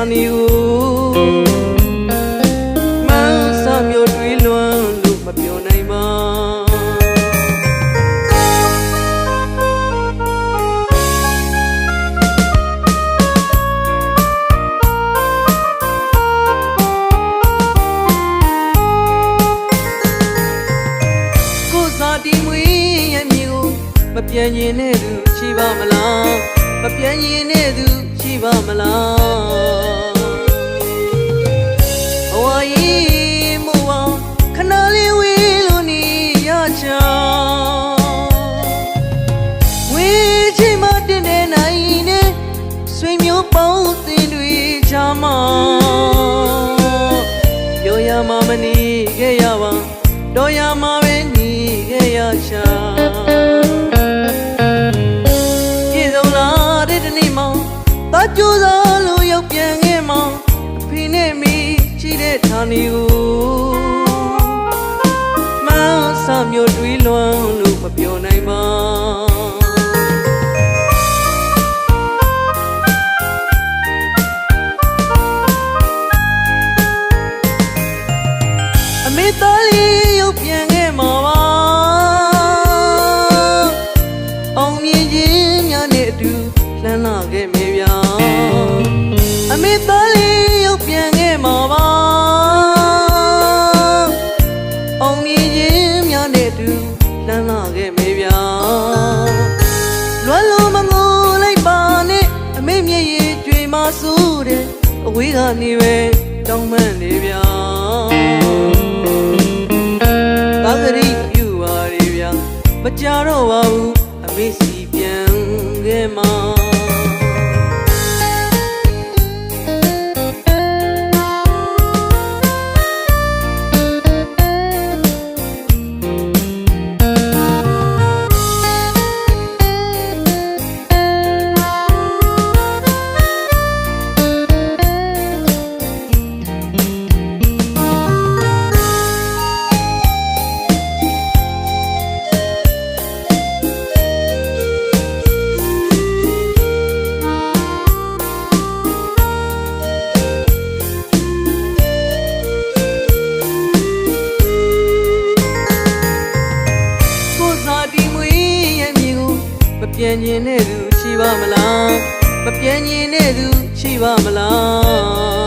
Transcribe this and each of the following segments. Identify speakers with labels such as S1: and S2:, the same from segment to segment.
S1: on you. နေကိုမဆမျိုးတွေးလွန်လို့မပြောနိုင်ပါ င်တဲ့သူရှိပါမလားမပြောင်းရင်တဲ့သူရှိပါမလား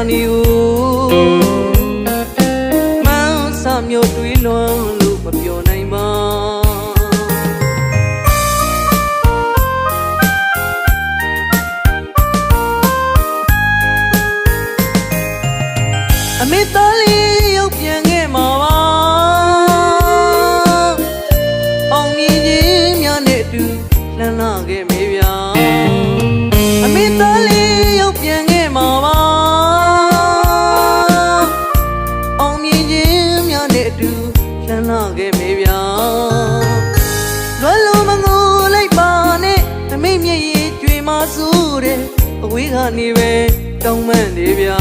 S1: on you. တူလှမ်းလာခဲ့မေးဗျာလွယ်လုံးမငိုလိုက်ပါနဲ့အမိမျက်ရည်ကြွေမဆူတဲ့အဝေးကနေပဲတောင်းပန်နေဗျာ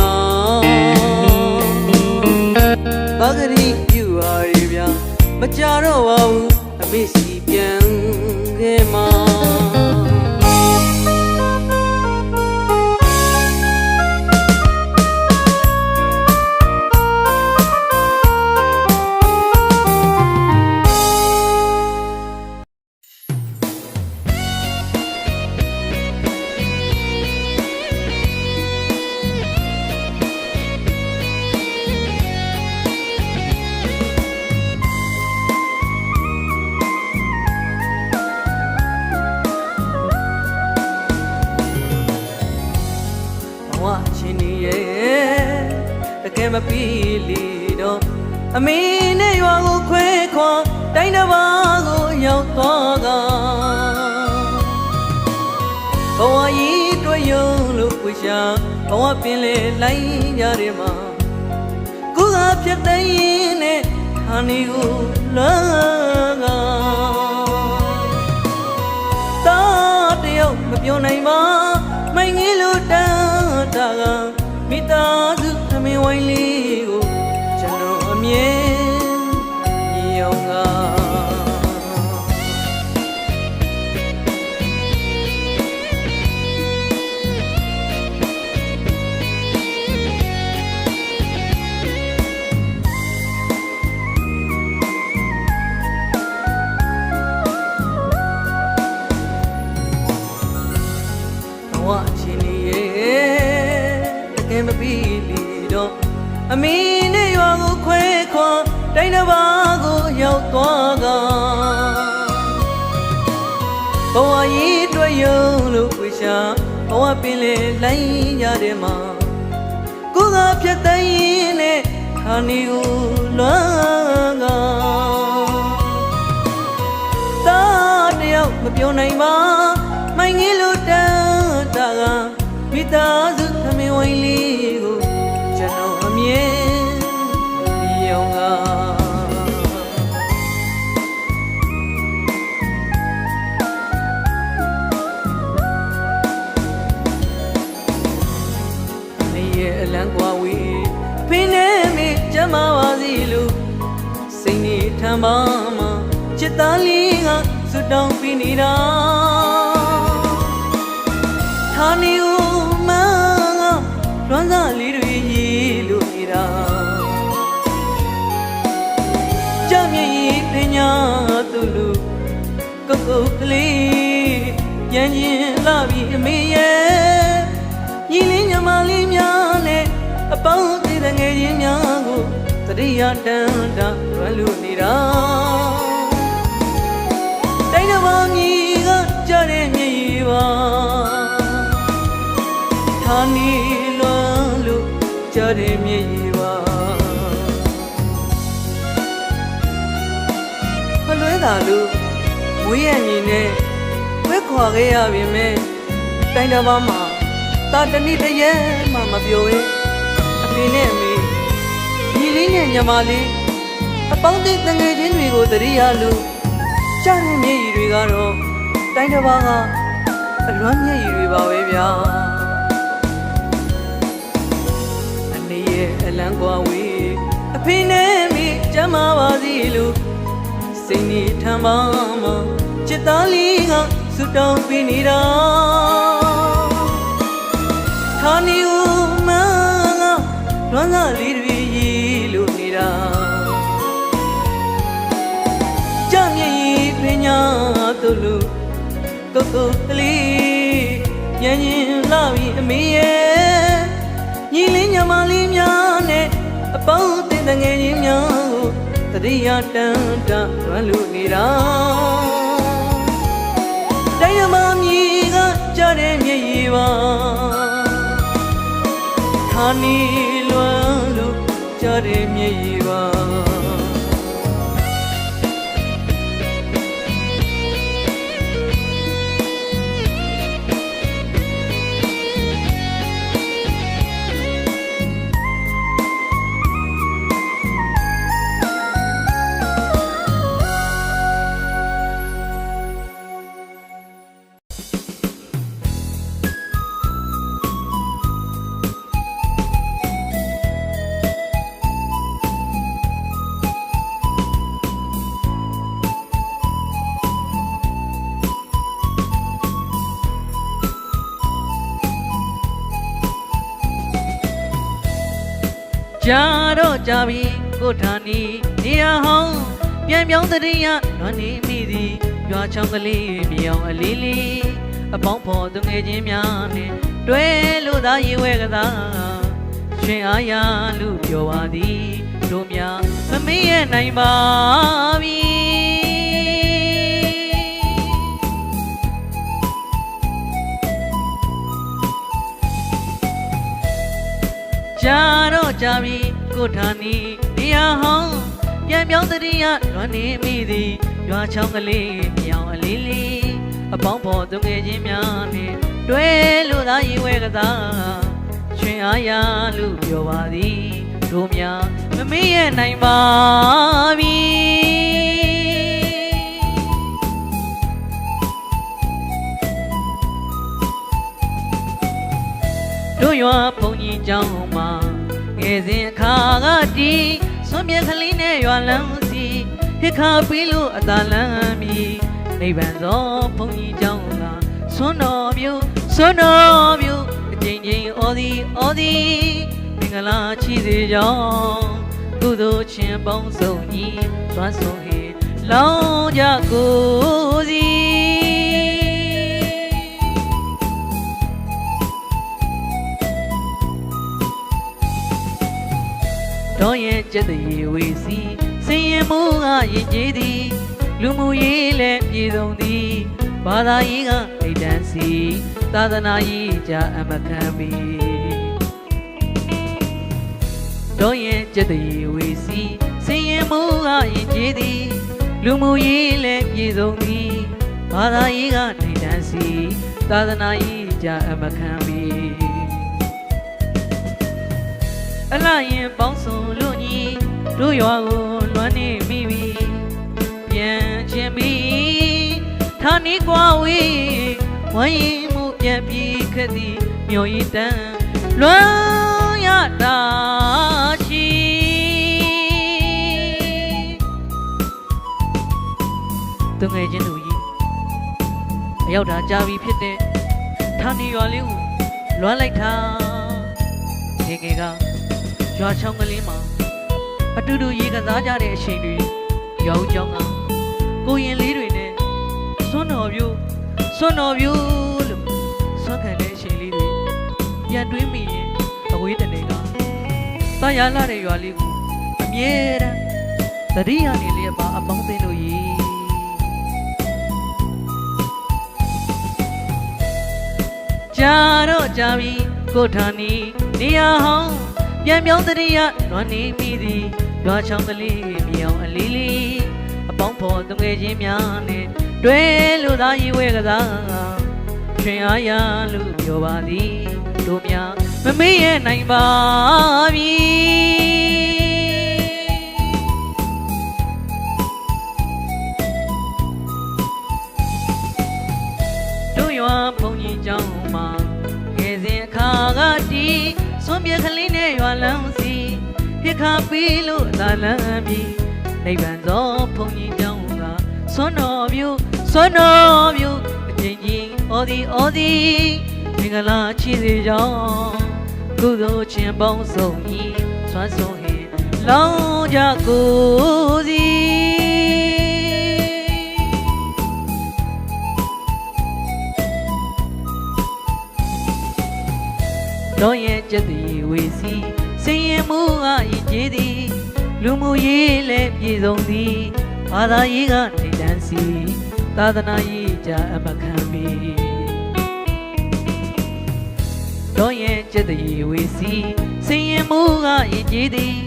S1: ဘာကလေးပြူဟာတွေဗျာမကြတော့ပါဘူးအမိစီပြန်ခဲ့မှာ ပြီးလေတော့အမေနဲ့ရွာကိုခွဲခွာတိုင်းတစ်ပါးကိုရောက်သွားကဘဝကြီးတွေ့ရုံလို့ကိုရှာဘဝပင်လေလိုက်ကြတယ်မှာကိုကပြတ်သိရင်နဲ့ခါနေကိုလွမ်းကတာတယောက်မပြောနိုင်ပါမိုင်ငယ်လို့တန်းတာကမိသားစုအ မင်းဝိုင်းလေးကိုကျွန်တော်အမြဲမြည်အောင်ကဘဝအချင်းလေးရဲ့တကယ်မပြီးလီ တော့အမီနဲ့ရွာကိုခွဲခွာတိုင်းတစ်ပါးကိုရောက်သွားကဘဝကြီးတွေ့ရုံလို့ဝေရှာဘဝပင်လေလိုက်ရတဲ့မှာကိုယ်ကဖြတ်သိမ်းနဲ့ခါနေကိုလွမ်းကသာတယောက်မပြောနိုင်ပါမိုင်ငယ်လို့တန်းတာကမိသားစု ထမ်းပါမှာချစ်သားလေးကစွတောင်းပြီးနေတာဌာနေဦးမငါလွမ်းစားလေးတွေရေလို့နေတာကြမြေကြီးပညာသူလူကုတ်ကုတ်ကလေးရန်ချင်းလာပြီးအမေရဲ့ညီလေးညမလေးများနဲ့အပေါင်းအသင်းငယ်ချင်းများကိုတ ရိယာတန်တာလွယ်လို့နေတာတိုင်းတော်ဘာမြည်ကကြတဲ့မြေကြီးပါဌာနီလွန်လို့ကြတဲ့မြေကြီးပါမလွဲတာလို့မွေးရညီနဲ့ဝဲခွာခဲ့ရပြီမဲ့တိုင်းတော်ဘာမှာတာတနည်းတည်းရဲ့မှမပြောရဲ့အဖေနဲ့အမေညီ လေးနဲ့ညီမလေးအပေါင်းအသင်းတငယ်ချင်းတွေကိုတရိယာလို့ကြားတဲ့မျက်ရည်တွေကတော့တိုင်းတစ်ပါးကအလွမ်းမျက်ရည်တွေပါပဲဗျာအနေရဲ့အလံကွာဝေးအဖေနဲ့မိကျမ်းမာပါစီလို့စိတ်နေထမ်းပါမှာจิตသားလေးကစွတောင်းပေးနေတာဌာနီဦးမငါလွမ်းစားလေး ကုတ်ကုတ်ကလေးညင်ညင်လာပြီးအမေရဲ့ညီလေးညမလေးများနဲ့အပေါင်းအသင်းတငယ်ချင်းများကိုတတိယတန်တာလွမ်းလို့နေတာတိုင်းရမမြည်ကကြတဲ့မြေကြီးပါဌာနီလွမ်းလို့ကြတဲ့မြေကြီးပါ ကြာတော့ကြာပြီကိုဌာနီနေရာဟောင်းပြန်ပြောင်းတရိယလွန်နေမိသည်ရွာချောင်းကလေးမြောင်အလေးလေးအပေါင်းဖော်သူငယ်ချင်းများနဲ့တွဲလို့သာရေဝဲကစားရှင်အားရလို့ပြောပါသည်တို့များမမေ့ရနိုင်ပါပြီ ပြီကိုကိုဌာနီနေရာဟောင်းပြန်ပြောင်းတရိယလွမ်းနေမိသည်ရွာချောင်းကလေးမြောင်အလေးလေးအပေါင်းဖော်သူငယ်ချင်းများနဲ့တွဲလို့သာရီဝဲကစားချွင်အားရလို့ပြောပါသည်တို့များမမေ့ရနိုင်ပါပြီတို့ရွာဘုံကြီးကျောင်းမှာ ငယ်စဉ်အခါကတီးဆွမ်းမြက်ကလေးနဲ့ရွာလမ်းစီဟစ်ခါပြီးလို့အသာလမ်းမီနိဗ္ဗာန်သောဘုံကြီးကျောင်းကဆွမ်းတော်မျိုးဆွမ်းတော်မျိုးအကျဉ်းချင်းဩသည်ဩသည်မင်္ဂလာချီစေကြောင်းကုသိုလ်ချင်းပေါင်းစုံကြီးသွမ်းဆုံးဟေလောင်းကြကိုစီ တော့ရဲ့ကျက်တရေဝေစီစင်ရင်မှုကရင်ကြီးသည်လူမှုရေးလည်းပြည်စုံသည်ဘာသာရေးကအိတ်တန်းစီသာသနာရေးကြအမခံပြီတော့ရဲ့ကျက်တရေဝေစီစင်ရင်မှုကရင်ကြီးသည်လူမှုရေးလည်းပြည်စုံသည်ဘာသာရေးကအိတ်တန်းစီသာသနာရေးကြအမခံပြီ အလှရင်ပေါင်းစုံလို့ညီတို့ရွာကိုလွမ်းနေမိပြီပြန်ချင်းပြီဌာနီကွာဝေးဝိုင်းရင်မှုပြန်ပြီးခက်သည်မြို့ရည်တန်းလွမ်းရတာချီသူငယ်ချင်းတို့ကြီးအရောက်တာကြာပြီဖြစ်တဲ့ဌာနီရွာလေးကိုလွမ်းလိုက်တာငယ်ငယ်က ရွာချောင်းကလေးမှာအတူတူရေကစားကြတဲ့အချိန်တွေရွာဦးကျောင်းကကိုရင်လေးတွေနဲ့စွန်းတော်ပြိုးစွန်းတော်ပြိုးလို့ဆွမ်းခံတဲ့အချိန်လေးတွေပြန်တွေးမိရင်အဝေးတနေကတာယာလာတဲ့ရွာလေးကိုအမြဲတမ်းသတိရနေလေပါအပေါင်းအသင်းတို့ရေကြာတော့ကြာပြီကိုဌာနီနေရာဟောင်း ပြန်ပြောင်းတရိယလွမ်းနေမိသည်ရွာချောင်းကလေးမြောင်အလေးလေးအပေါင်းဖော်သူငယ်ချင်းများနဲ့တွဲလို့သာရီဝဲကစားချွင်အားရလို့ပြောပါသည်တို့များမမေ့ရနိုင်ပါပြီတို့ရွာဘုံကြီးကျောင်းမှာငယ်စဉ်အခါကတီး စွန့်ပြက်ကလေးနဲ့ရွာလမ်းစီဟစ်ခါပြီးလို့အသာလမ်းပြီးနိဗ္ဗာန်သောဘုံကြီးကျောင်းကစွန့်တော်ပြူစွန့်တော်ပြူအချင်းချင်းဩဒီဩဒီမင်္ဂလာချီစေကြောင်းကုသိုလ်ချင်းပေါင်းစုံကြီးဆွမ်းဆုံးဟင်လောင်းကြကိုစီတော့ရဲ့ကျက်တည် ဝေစီစင်ရင်မှုကရင်ကြီးသည်လူမှုရေးလည်းပြည်စုံသည်ဘာသာရေးကထိတ်တန်းစီသာသနာရေးကြအမခံပြီတော့ရဲ့ကျက်တည်ဝေစီစင်ရင်မှုကရင်ကြီးသည်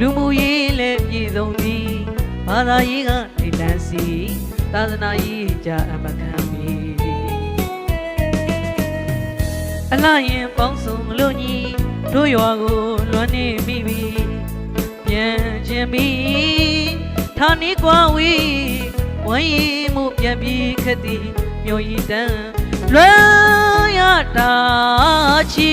S1: လူမှုရေးလည်းပြည်စုံသည်ဘာသာရေးကထိတ်တန်းစီသာသနာရေးကြအမခံပြီအလှရင်ပေါင်းစုံလို့ညီ တို့ရွာကိုလွမ်းနေမိပြီပြန်ခြင်းပြီဌာနီကွာဝေးဝိုင်းရင်မှုပြန်ပြီးခက်သည်မြို့ရည်တန်းလွမ်းရတာချီ